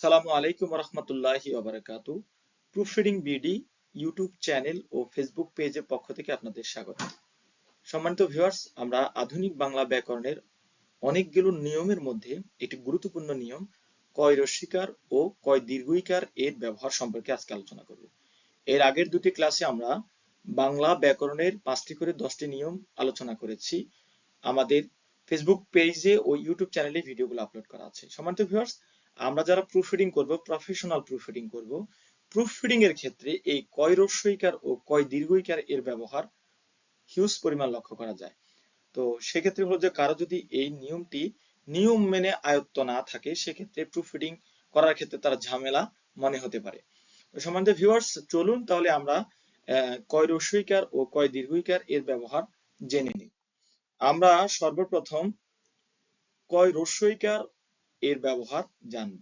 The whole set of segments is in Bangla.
সালামু আলাইকুম রহমতুল্লাহি ওবারাকাতু। প্রুফরিডিং বিডি ইউটিউব চ্যানেল ও ফেসবুক পেজের পক্ষ থেকে আপনাদের স্বাগত। সম্মানিত ভিউয়ার্স আমরা আধুনিক বাংলা ব্যাকরণের অনেকগুলো নিয়মের মধ্যে একটি গুরুত্বপূর্ণ নিয়ম, কয় রস্বীকার ও কয় দীর্ঘইকার এর ব্যবহার সম্পর্কে আজকে আলোচনা করব। এর আগের দুটি ক্লাসে আমরা বাংলা ব্যাকরণের পাঁচটি করে দশটি নিয়ম আলোচনা করেছি। আমাদের ফেসবুক পেজে ও ইউটিউব চ্যানেলে ভিডিওগুলো আপলোড করা আছে। সম্মানিত ভিউয়ার্স আমরা যারা প্রুফ রিডিং করব প্রফেশনাল প্রুফ রিডিং করব প্রুফ রিডিং এর ক্ষেত্রে এই কয় রস্বইকার ও কয় দীর্ঘইকার এর ব্যবহার হিউজ পরিমাণ লক্ষ্য করা যায়। তো সেক্ষেত্রে হলো যে কারও যদি এই নিয়মটি নিয়ম মেনে আয়ত্ত না থাকে, সেক্ষেত্রে প্রুফ রিডিং করার ক্ষেত্রে তার ঝামেলা মনে হতে পারে। সম্মানিত ভিউয়ার্স চলুন তাহলে আমরা কয় রস্বইকার ও কয় দীর্ঘইকার এর ব্যবহার জেনে নিই। আমরা সর্বপ্রথম কয় রস্বইকার এর ব্যবহার জানব।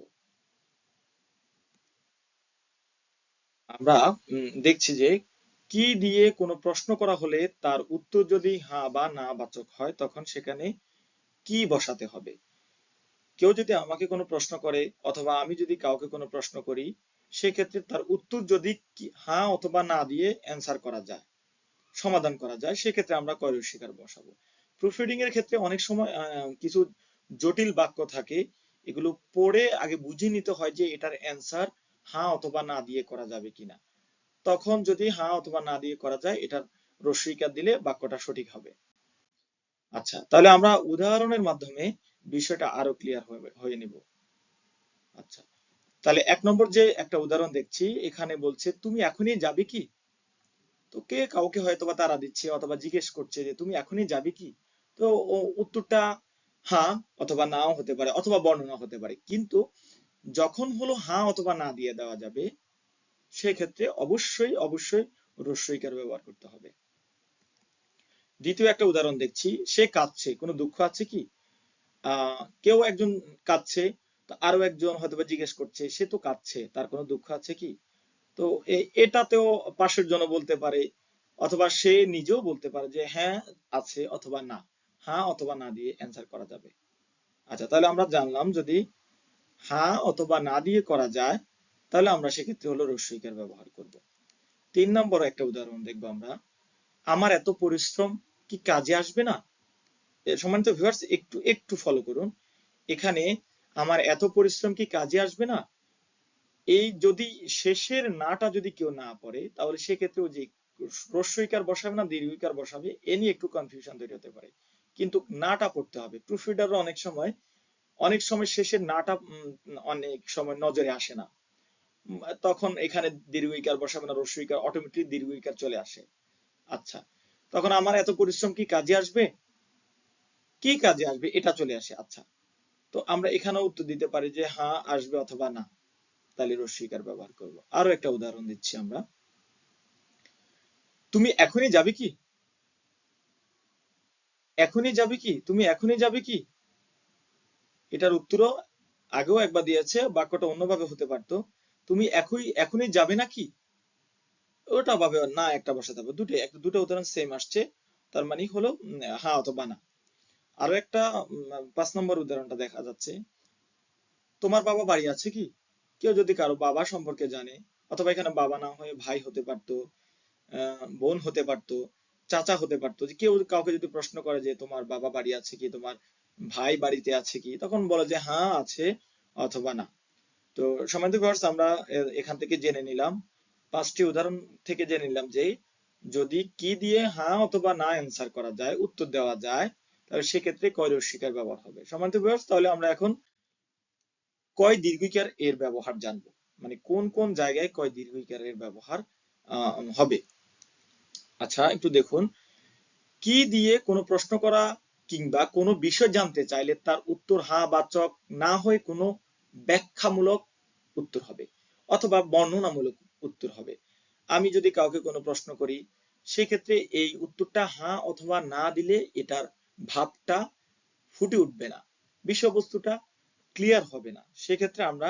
আমরা দেখছি যে কি দিয়ে কোনো প্রশ্ন করা হলে তার উত্তর যদি হ্যাঁ বা না বাচক হয়, তখন সেখানে কি বসাতে হবে? কেউ যদি আমাকে কোনো প্রশ্ন করে অথবা আমি যদি কাউকে কোনো প্রশ্ন করি, সেক্ষেত্রে তার উত্তর যদি হ্যাঁ অথবা না দিয়ে অ্যান্সার করা যায়, সমাধান করা যায়, সেক্ষেত্রে আমরা কয় স্বীকার বসাবো। প্রুফরিডিং এর ক্ষেত্রে অনেক সময় কিছু জটিল বাক্য থাকে এগুলো পড়ে আগে বুঝে নিতে হয় যে এটার অ্যান্সার হ্যাঁ অথবা না দিয়ে করা যাবে কিনা। তখন যদি হ্যাঁ অথবা না দিয়ে করা যায়, এটার রস্বীকার দিলে বাক্যটা সঠিক হবে। আচ্ছা তাহলে আমরা উদাহরণের মাধ্যমে বিষয়টা আরও ক্লিয়ার হয়ে নিব। আচ্ছা তাহলে এক নম্বর যে একটা উদাহরণ দেখছি, এখানে বলছে, তুমি এখনই যাবে কি? তো কে কাউকে হয়তো বা তারা দিচ্ছে অথবা জিজ্ঞেস করছে যে, তুমি এখনই যাবে কি? তো উত্তরটা হ্যাঁ অথবা নাও হতে পারে, অথবা বর্ণনা হতে পারে। কিন্তু যখন হলো হ্যাঁ অথবা না দিয়ে দেওয়া যাবে, সেক্ষেত্রে অবশ্যই অবশ্যই রস্বইকার ব্যবহার করতে হবে। দ্বিতীয় একটা উদাহরণ দেখছি, সে কাঁদছে, কোনো দুঃখ আছে কি? কেউ একজন কাঁদছে আরও একজন হয়তো জিজ্ঞেস করছে, সে তো কাঁদছে, তার কোনো দুঃখ আছে কি? তো এটাতেও পাশের জন বলতে পারে, অথবা সে নিজেও বলতে পারে যে হ্যাঁ আছে অথবা না। হ্যাঁ অথবা না দিয়ে অ্যান্সার করা যাবে। আচ্ছা তাহলে আমরা জানলাম যদি হ্যাঁ অথবা না দিয়ে করা যায়, তাহলে আমরা সেক্ষেত্রে হলো রস্বইকার ব্যবহার করব। তিন নম্বর একটা উদাহরণ দেখব আমরা। আমার এত পরিশ্রম কি কাজে আসবে না? সম্মানিত ভিউয়ার্স একটু একটু ফলো করুন। এখানে আমার এত পরিশ্রম কি কাজে আসবে না? এই যদি শেষের নাটা যদি কেউ না পড়ে, তাহলে সেক্ষেত্রে যে রস্বইকার বসাবে না দীর্ঘইকার বসাবে, এ নিয়ে একটু কনফিউশন তৈরি হতে পারে। কিন্তু নাটা পড়তে হবে। প্রুফরিডাররা অনেক সময় অনেক সময় শেষের নাটা অনেক সময় নজরে আসে না। তখন এখানে দীর্ঘইকার বসাবে না রস্বইকার অটোমেটিক দীর্ঘইকার চলে আসে। আচ্ছা তখন আমার এত পরিশ্রম কি কাজে আসবে? কি কাজে আসবে? এটা চলে আসে। আচ্ছা তো আমরা এখানেও উত্তর দিতে পারি যে হ্যাঁ আসবে অথবা না। তাহলে রস্বইকার ব্যবহার করব। আরও একটা উদাহরণ দিচ্ছি আমরা। তুমি এখনই যাবে কি? এখনই যাবে কি? তুমি এখনই যাবে কি? এটার উত্তরও আগেও একবার দিয়েছে, বাক্যটা অন্যভাবে হতে পারত। তুমি এখনই এখনই যাবে নাকি? ওটা ভাবে না, একটা বসাতে হবে। দুটো একটা দুটো উদাহরণ সেম আসছে। তার মানে হলো হ্যাঁ অথবা না। আরও একটা পাঁচ নম্বর উদাহরণটা দেখা যাচ্ছে। তোমার বাবা বাড়ি আছে কি? কেউ যদি কারও বাবা সম্পর্কে জানে, অথবা এখানে বাবা না হয়ে ভাই হতে পারতো বোন হতে পারতো চাচা হতে পারতো। যে কেউ কাউকে যদি প্রশ্ন করে যে তোমার বাবা বাড়ি আছে কি, তোমার ভাই বাড়িতে আছে কি, তখন বলে যে হ্যাঁ আছে অথবা না। তো সম্মানিত ভিউয়ার্স আমরা এখান থেকে জেনে নিলাম। পাঁচটি উদাহরণ থেকে জেনে নিলাম যে যদি কি দিয়ে হ্যাঁ অথবা না অ্যান্সার করা যায়, উত্তর দেওয়া যায়, তাহলে সেক্ষেত্রে কয় রস্বীকার ব্যবহার হবে। সম্মানিত ভিউয়ার্স তাহলে আমরা এখন কয় দীর্ঘিকার এর ব্যবহার জানব? মানে কোন কোন জায়গায় কয় দীর্ঘিকার এর ব্যবহার হবে? আচ্ছা একটু দেখুন। কি দিয়ে কোনো প্রশ্ন করা কিংবা কোনো বিষয় জানতে চাইলে তার উত্তর হা বাচক না হয়ে কোনো ব্যাখ্যামূলক উত্তর হবে অথবা বর্ণনামূলক উত্তর হবে। আমি যদি কাউকে কোনো প্রশ্ন করি, সেক্ষেত্রে এই উত্তরটা হা অথবা না দিলে এটার ভাবটা ফুটে উঠবে না, বিষয়বস্তুটা ক্লিয়ার হবে না। সেক্ষেত্রে আমরা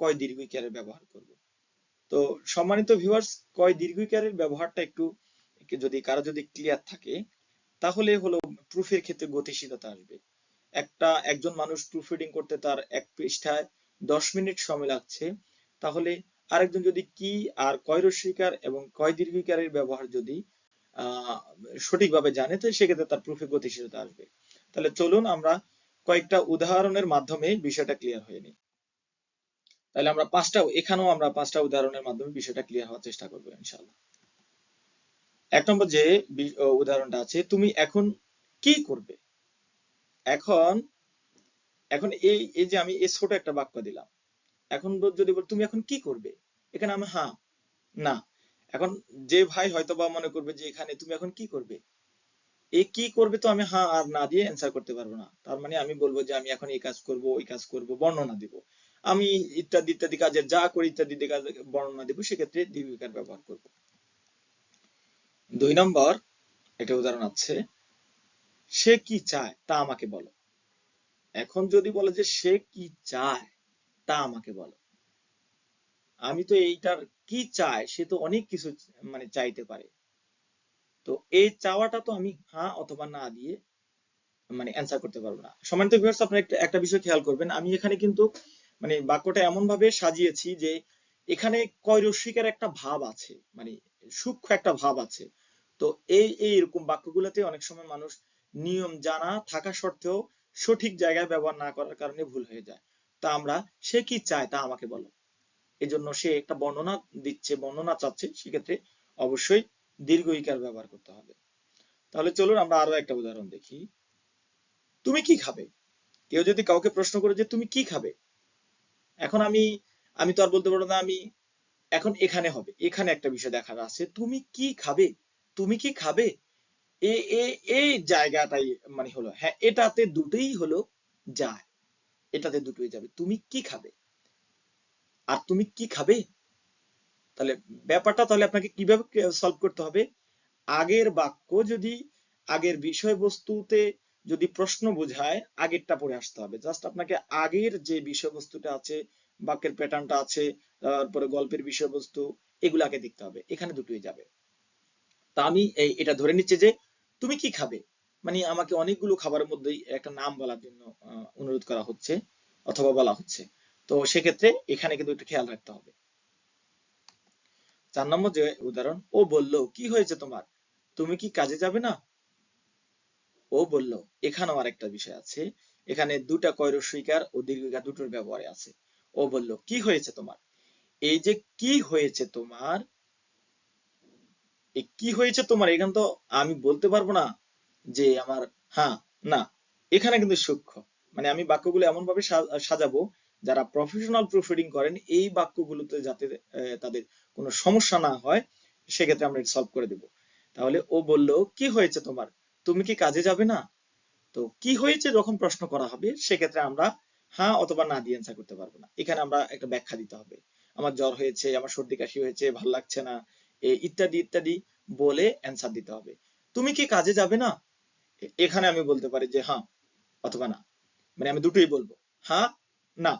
কয় দীর্ঘিকারের ব্যবহার করব। তো সম্মানিত ভিউয়ার্স, কয় দীর্ঘিকারের ব্যবহারটা একটু যদি কারও যদি ক্লিয়ার থাকে, তাহলে হলো প্রুফের ক্ষেত্রে গতিশীলতা আসবে। একটা, একজন মানুষ প্রুফ রিডিং করতে তার এক পৃষ্ঠায় দশ মিনিট সময় লাগছে, তাহলে আরেকজন যদি কি আর কয় রস্বীকার এবং কয় দীর্ঘিকারের ব্যবহার যদি সঠিকভাবে জানে, তো সেক্ষেত্রে তার প্রুফে গতিশীলতা আসবে। তাহলে চলুন আমরা কয়েকটা উদাহরণের মাধ্যমে বিষয়টা ক্লিয়ার হয়ে নিই। তাহলে আমরা পাঁচটা, এখানেও আমরা পাঁচটা উদাহরণের মাধ্যমে বিষয়টা ক্লিয়ার হওয়ার চেষ্টা করব ইনশাল্লাহ এক নম্বর যে উদাহরণটা আছে, তুমি এখন কি করবে? এখন এখন এই এই যে আমি এই ছোট একটা বাক্য দিলাম, এখন যদি বল, তুমি এখন কি করবে? এখানে আমি হ্যাঁ না। এখন যে ভাই হয়তো বা মনে করবে যে এখানে তুমি এখন কি করবে? এ কি করবে তো আমি হ্যাঁ আর না দিয়ে অ্যান্সার করতে পারব না। তার মানে আমি বলব যে আমি এখন এই কাজ করব, ওই কাজ করব, বর্ণনা দিব। আমি ইত্যাদি ইত্যাদি কাজের, যা করি ইত্যাদি কাজের বর্ণনা দিব, সেক্ষেত্রে দীর্ঘিকার ব্যবহার করব। দুই নম্বর, একটা উদাহরণ আছে, সে কি চায় তা আমাকে বলো। এখন যদি বলে যে সে কি চায় তা আমাকে বলো। আমি তো এইটার কি চায় সে তো অনেক কিছু মানে চাইতে পারে। তো এই চাওয়াটা তো আমি হ্যাঁ অথবা না দিয়ে মানে অ্যান্সার করতে পারব না। সম্মানিত ভিউয়ার্স আপনারা একটা একটা বিষয় খেয়াল করবেন। আমি এখানে কিন্তু মানে বাক্যটা এমন ভাবে সাজিয়েছি যে এখানে কয় রস্বীকার একটা ভাব আছে। মানে সূক্ষ্ম একটা ভাব আছে। তো এই এই এরকম বাক্যগুলোতে অনেক সময় মানুষ নিয়ম জানা থাকা সত্ত্বেও সঠিক জায়গায় ব্যবহার না করার কারণে ভুল হয়ে যায়। তা আমরা, সে কি চায় তা আমাকে বলো। এজন্য সে একটা বর্ণনা দিচ্ছে, বর্ণনা চাচ্ছে, সেক্ষেত্রে অবশ্যই দীর্ঘ ইকার ব্যবহার করতে হবে। তাহলে চলুন আমরা আরও একটা উদাহরণ দেখি। তুমি কি খাবে? কেউ যদি কাউকে প্রশ্ন করে যে তুমি কি খাবে? এখন আমি আমি তো আর বলতে পারব না আমি এখন এখানে হবে, এখানে একটা বিষয় দেখার আছে, তুমি কি খাবে? তুমি কি খাবে? এই জায়গাটাই মানে হলো হ্যাঁ এটাতে দুটোই হলো যায়, এটাতে দুটোই যাবে, তুমি কি খাবে? আর তুমি কি খাবে? তাহলে ব্যাপারটা তাহলে আপনাকে কীভাবে সলভ করতে হবে? আগের বাক্য যদি আগের বিষয়বস্তুতে যদি প্রশ্ন বোঝায়, আগেরটা পড়ে আসতে হবে জাস্ট আপনাকে আগের যে বিষয়বস্তুটা আছে বাক্যের প্যাটার্নটা আছে, তারপরে গল্পের বিষয়বস্তু, এগুলাকে দেখতে হবে। এখানে দুটোই যাবে। তা আমি এই, এটা ধরে নিচ্ছি যে তুমি কি খাবে? মানে আমাকে অনেকগুলো খাবারের মধ্যেই একটা নাম বলার জন্য অনুরোধ করা হচ্ছে, অথবা বলা হচ্ছে। তো সেক্ষেত্রে এখানে কিন্তু একটু খেয়াল রাখতে হবে। চার নম্বর যে উদাহরণ, ও বলল, কি হয়েছে তোমার? তুমি কি কাজে যাবে না? ও বলল, এখানেও আরেকটা বিষয় আছে। এখানে দুটা কৈরস্বীকার ও দীর্ঘিকার দুটোর ব্যবহারে আছে। ও বলল, কি হয়েছে তোমার? এই যে কি হয়েছে তোমার? কি হয়েছে তোমার? এখানে তো আমি বলতে পারব না যে আমার হ্যাঁ না, এখানে কিন্তু সূক্ষ্ম। মানে আমি বাক্যগুলো এমন ভাবে সাজাবো, যারা প্রফেশনাল প্রুফরিডিং করেন, এই বাক্যগুলোতে যাতে তাদের কোনো সমস্যা না হয়, সেক্ষেত্রে আমরা সলভ করে দেব। তাহলে ও বলল, কি হয়েছে তোমার? তুমি কি কাজে যাবে না? তো কি হয়েছে যখন প্রশ্ন করা হবে, সেক্ষেত্রে আমরা হ্যাঁ অথবা না দিয়ে অ্যান্সার করতে পারব না। এখানে আমরা একটা ব্যাখ্যা দিতে হবে। আমার জ্বর হয়েছে, আমার সর্দি কাশি হয়েছে, ভালো লাগছে না ইত্যাদি ইত্যাদি বলে অ্যান্সার দিতে হবে। তুমি কি কাজে যাবে না? এখানে আমি বলতে পারি যে হ্যাঁ অথবা না। মানে আমি দুটোই বলব। হ্যাঁ না।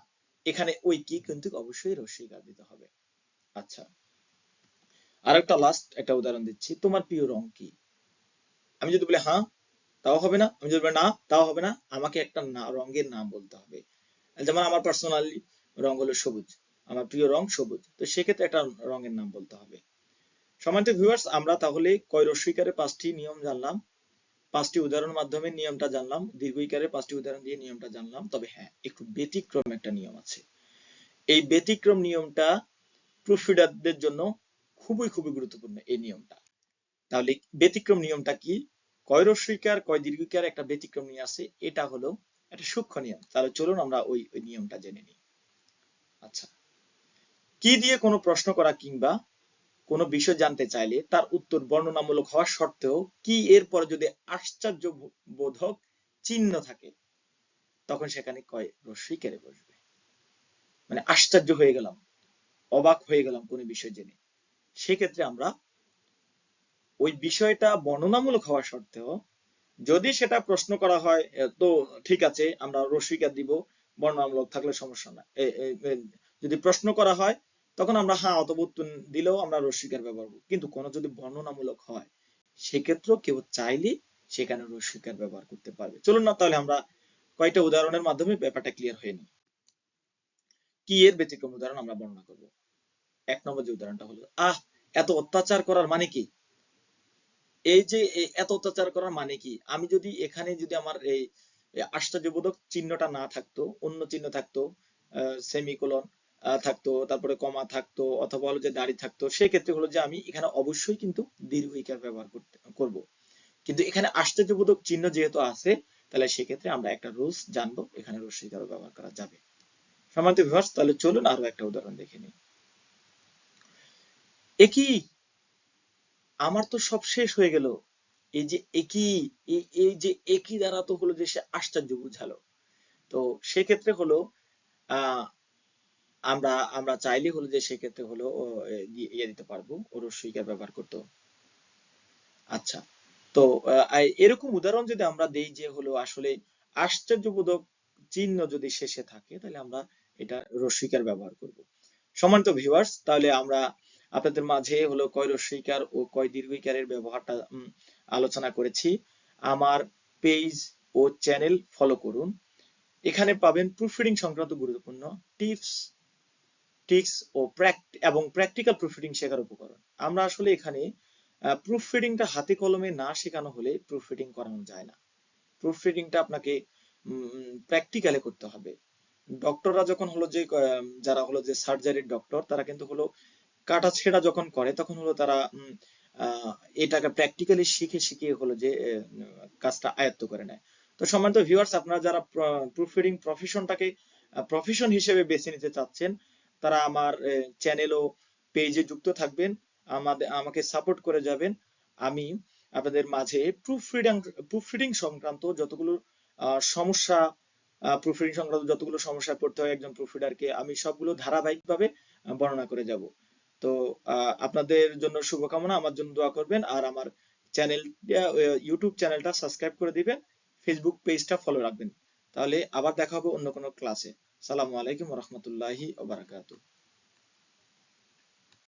এখানে ওই কি কিন্তু অবশ্যই রস্বীকার দিতে হবে। আচ্ছা। আর একটা লাস্ট একটা উদাহরণ দিচ্ছি। তোমার প্রিয় রং কি? আমি যদি বলি হ্যাঁ তাও হবে না। আমি যদি বলি না, তাও হবে না। আমাকে একটা না, রঙের নাম বলতে হবে। যেমন আমার পার্সোনালি রং হলো সবুজ, আমার প্রিয় রং সবুজ। তো সেক্ষেত্রে একটা রঙের নাম বলতে হবে। সম্মানিত ভিউয়ার্স আমরা তাহলে কয় রস্বীকারের পাঁচটি নিয়ম জানলাম। পাঁচটি উদাহরণের মাধ্যমে নিয়মটা জানলাম। দীর্ঘইকারের পাঁচটি উদাহরণ দিয়ে নিয়মটা জানলাম। তবে হ্যাঁ একটু ব্যতিক্রম একটা নিয়ম আছে। এই ব্যতিক্রম নিয়মটা প্রুফরিডারদের জন্য খুবই খুবই গুরুত্বপূর্ণ এই নিয়মটা। তাহলে ব্যতিক্রম নিয়মটা কি? কয় রস্বীকার কয় দীর্ঘিকার একটা ব্যতিক্রম নিয়ে আসে। এটা হলো একটা সূক্ষ্ম নিয়ম। তাহলে চলুন আমরা ওই ওই নিয়মটা জেনে নিই। আচ্ছা। কি দিয়ে কোনো প্রশ্ন করা কিংবা কোনো বিষয় জানতে চাইলে তার উত্তর বর্ণনামূলক হওয়া সত্ত্বেও কি এরপর যদি আশ্চর্য বোধক চিহ্ন থাকে, তখন সেখানে কয় রস্যই কেড়ে বসবে। মানে আশ্চর্য হয়ে গেলাম, অবাক হয়ে গেলাম কোন বিষয় জেনে। সেক্ষেত্রে আমরা ওই বিষয়টা বর্ণনামূলক হওয়া সত্ত্বেও যদি সেটা প্রশ্ন করা হয় তো ঠিক আছে, আমরা রস্বীকার দিব, বর্ণনামূলক থাকলে সমস্যা না। যদি প্রশ্ন করা হয়, তখন আমরা হ্যাঁ অথবা দিলেও আমরা রস্বীকার ব্যবহার করব। কিন্তু কোনো যদি বর্ণনামূলক হয়, সেক্ষেত্রেও কেউ চাইলে সেখানে রস্বীকার ব্যবহার করতে পারবে। চলুন না, তাহলে আমরা কয়েকটা উদাহরণের মাধ্যমে ব্যাপারটা ক্লিয়ার হয়ে নিই। কি এর ব্যতিক্রম উদাহরণ আমরা বর্ণনা করব? এক নম্বর যে উদাহরণটা হলো, আহ, এত অত্যাচার করার মানে কি? এই যে এত অত্যাচার করার মানে কি? আমি যদি এখানে যদি আমার এই আশ্চর্যবোধক চিহ্নটা না থাকতো, অন্য চিহ্ন থাকতো সেমিকোলন থাকতো, তারপরে কমা থাকতো, অথবা হলো যে দাড়ি থাকতো, সেক্ষেত্রে হলো যে আমি এখানে অবশ্যই কিন্তু দীর্ঘিকার ব্যবহার করতে, করব। কিন্তু এখানে আশ্চর্যবোধক চিহ্ন যেহেতু আছে, তাহলে সেক্ষেত্রে আমরা একটা রুলস জানব, এখানে রস্বীকারও ব্যবহার করা যাবে। সম্মানিত ভিউয়ার্স তাহলে চলুন আরও একটা উদাহরণ দেখে নিই। একই আমার তো সব শেষ হয়ে গেল। এই যে একই, এই যে একই দ্বারা তো হলো যে সে আশ্চর্য বুঝালো। তো সেক্ষেত্রে হলো আহ আমরা আমরা চাইলে হলো যে সেক্ষেত্রে হলো ইয়ে দিতে পারব ও রস্বইকার ব্যবহার করতো। আচ্ছা তো এরকম উদাহরণ যদি আমরা দেই যে হলো আসলে আশ্চর্যবোধক চিহ্ন যদি শেষে থাকে, তাহলে আমরা এটা রস্বইকার ব্যবহার করব। সম্মানিত ভিউয়ার্স তাহলে আমরা আপনাদের মাঝে হলো কয় রস্বইকার ও কয় দীর্ঘইকারের ব্যবহারটা আলোচনা করেছি। আমার পেজ ও চ্যানেল ফলো করুন। এখানে পাবেন প্রুফরিডিং সংক্রান্ত গুরুত্বপূর্ণ টিপস ট্রিক্স ও এবং প্র্যাকটিক্যাল প্রুফরিডিং শেখার উপকরণ। আমরা আসলে এখানে প্রুফরিডিংটা হাতে কলমে না শেখানো হলে প্রুফ রিডিং করানো যায় না। প্রুফ রিডিংটা আপনাকে প্র্যাকটিক্যালে করতে হবে। ডক্টররা যখন হলো যে যারা হলো যে সার্জারির ডক্টর তারা কিন্তু হলো কাটা ছেঁড়া যখন করে, তখন হলো তারা এটাকে প্র্যাকটিক্যালি শিখে শিখে হলো যে কাজটা আয়ত্ত করে নেয়। তো সম্মানিত ভিউয়ার্স আপনারা যারা প্রুফ রিডিং প্রফেশনটাকে প্রফেশন হিসেবে বেছে নিতে চাচ্ছেন, তারা আমার চ্যানেল ও পেজে যুক্ত থাকবেন আমাদের আমাকে সাপোর্ট করে যাবেন। আমি আপনাদের মাঝে প্রুফ রিডিং প্রুফ রিডিং সংক্রান্ত যতগুলো সমস্যা প্রুফ রিডিং সংক্রান্ত যতগুলো সমস্যায় পড়তে হয় একজন প্রুফ রিডারকে আমি সবগুলো ধারাবাহিকভাবে বর্ণনা করে যাব। তো আপনাদের জন্য শুভকামনা, আমার জন্য দোয়া করবেন। আর আমার চ্যানেল ইউটিউব চ্যানেলটা সাবস্ক্রাইব করে দিবেন ফেসবুক পেজটা ফলো রাখবেন। তাহলে আবার দেখা হবে অন্য কোনো ক্লাসে সালামু আলাইকুম রহমতুল্লাহি ওবারাকাতু